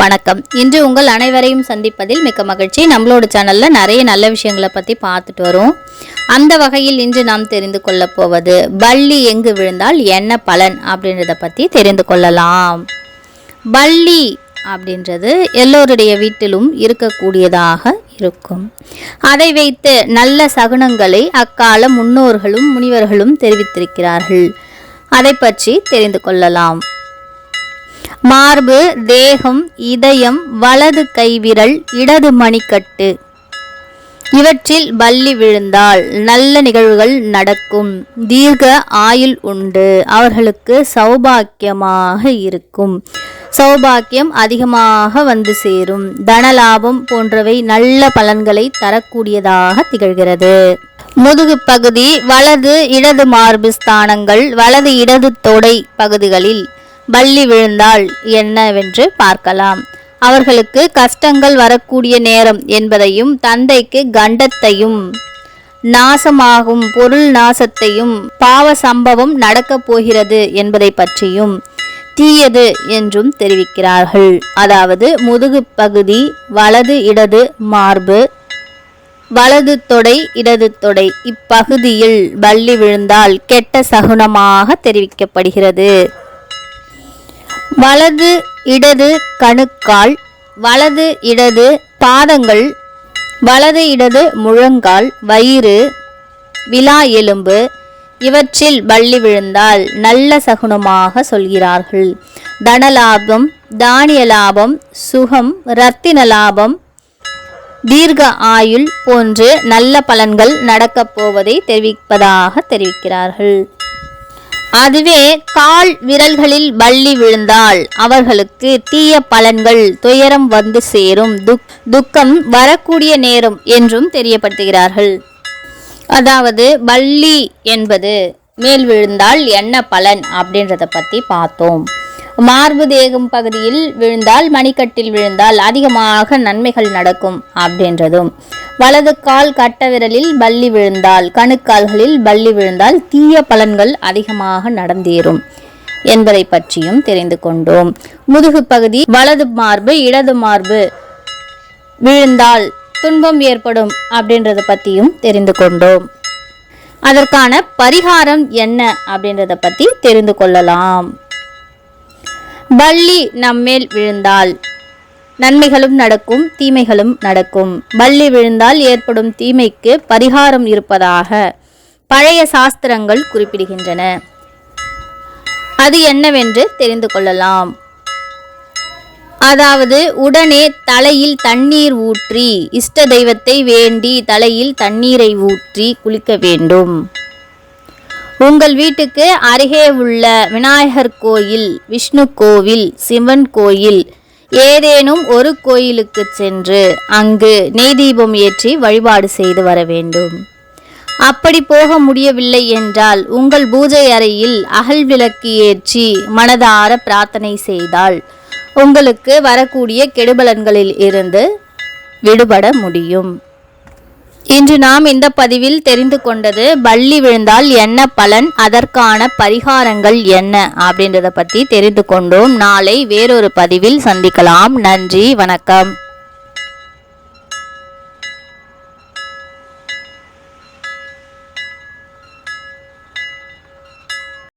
வணக்கம். இன்று உங்கள் அனைவரையும் சந்திப்பதில் மிக்க மகிழ்ச்சி. நம்மளோட சேனலில் நிறைய நல்ல விஷயங்களை பற்றி பார்த்துட்டு வரோம். அந்த வகையில் இன்று நாம் தெரிந்து கொள்ள போவது பள்ளி எங்கு விழுந்தால் என்ன பலன் அப்படின்றத பற்றி தெரிந்து கொள்ளலாம். பள்ளி அப்படின்றது எல்லோருடைய வீட்டிலும் இருக்கக்கூடியதாக இருக்கும். அதை வைத்து நல்ல சகுனங்களை அக்கால முன்னோர்களும் முனிவர்களும் தெரிவித்திருக்கிறார்கள். அதை பற்றி தெரிந்து கொள்ளலாம். மார்பு தேகம் இதயம் வலது கைவிரல் இடது மணிக்கட்டு. இவற்றில் பள்ளி விழுந்தால் நல்ல நிகழ்வுகள் நடக்கும். தீர்க்க ஆயுள் உண்டு. அவர்களுக்கு சௌபாக்கியமாக இருக்கும். சௌபாக்கியம் அதிகமாக வந்து சேரும். தனலாபம் போன்றவை நல்ல பலன்களை தரக்கூடியதாக திகழ்கிறது. முதுகு பகுதி வலது இடது மார்பு ஸ்தானங்கள் வலது இடது தொடை பகுதிகளில் பள்ளி விழுந்தால் என்னவென்று பார்க்கலாம். அவர்களுக்கு கஷ்டங்கள் வரக்கூடிய நேரம் என்பதையும் தந்தைக்கு கண்டத்தையும் நாசமாகும் பொருள் நாசத்தையும் பாவ சம்பவம் நடக்கப் போகிறது என்பதை பற்றியும் தீயது என்றும் தெரிவிக்கிறார்கள். அதாவது முதுகு பகுதி வலது இடது மார்பு வலது தொடை இடது தொடை இப்பகுதியில் பள்ளி விழுந்தால் கெட்ட சகுனமாக தெரிவிக்கப்படுகிறது. வலது இடது கணுக்கால் வலது இடது பாதங்கள் வலது இடது முழங்கால் வயிறு விலா எலும்பு இவற்றில் பள்ளி விழுந்தால் நல்ல சகுனமாக சொல்கிறார்கள். தனலாபம் தானிய லாபம் சுகம் இரத்தின லாபம் தீர்க்க ஆயுள் போன்று நல்ல பலன்கள் நடக்கப் போவதை தெரிவிப்பதாக தெரிவிக்கிறார்கள். அதுவே கால் விரல்களில் பள்ளி விழுந்தால் அவர்களுக்கு தீய பலன்கள் துயரம் வந்து சேரும். துக் துக்கம் வரக்கூடிய நேரம் என்றும் தெரியப்படுத்துகிறார்கள். அதாவது பள்ளி என்பது மேல் விழுந்தால் என்ன பலன் அப்படின்றத பற்றி பார்த்தோம். மார்பு தேகம் பகுதியில் விழுந்தால் மணிக்கட்டில் விழுந்தால் அதிகமாக நன்மைகள் நடக்கும் அப்படின்றதும். வலது கால் கட்ட விரலில் பள்ளி விழுந்தால் கணுக்கால்களில் பள்ளி விழுந்தால் தீய பலன்கள் அதிகமாக நடந்தேறும் என்பதை பற்றியும் தெரிந்து கொண்டோம். முதுகு பகுதி வலது மார்பு இடது மார்பு விழுந்தால் துன்பம் ஏற்படும் அப்படின்றத பற்றியும் தெரிந்து கொண்டோம். அதற்கான பரிகாரம் என்ன அப்படின்றத பற்றி தெரிந்து கொள்ளலாம். பள்ளி நம்மேல் விழுந்தால் நன்மைகளும் நடக்கும் தீமைகளும் நடக்கும். பள்ளி விழுந்தால் ஏற்படும் தீமைக்கு பரிகாரம் இருப்பதாக பழைய சாஸ்திரங்கள் குறிப்பிடுகின்றன. அது என்னவென்று தெரிந்து கொள்ளலாம். அதாவது உடனே தலையில் தண்ணீர் ஊற்றி இஷ்ட தெய்வத்தை வேண்டி தலையில் தண்ணீரை ஊற்றி குளிக்க வேண்டும். உங்கள் வீட்டுக்கு அருகே உள்ள விநாயகர் கோயில் விஷ்ணு கோவில் சிவன் கோயில் ஏதேனும் ஒரு கோயிலுக்கு சென்று அங்கு நெய் தீபம் ஏற்றி வழிபாடு செய்து வர வேண்டும். அப்படி போக முடியவில்லை என்றால் உங்கள் பூஜை அறையில் அகல் விளக்கு ஏற்றி மனதார பிரார்த்தனை செய்தால் உங்களுக்கு வரக்கூடிய கெடுபலன்களில் இருந்து விடுபட முடியும். இன்று நாம் இந்த பதிவில் தெரிந்து கொண்டது பள்ளி விழுந்தால் என்ன பலன்? அதற்கான பரிகாரங்கள் என்ன? அப்படின்றத பற்றி தெரிந்து கொண்டோம். நாளை வேறொரு பதிவில் சந்திக்கலாம். நன்றி வணக்கம்.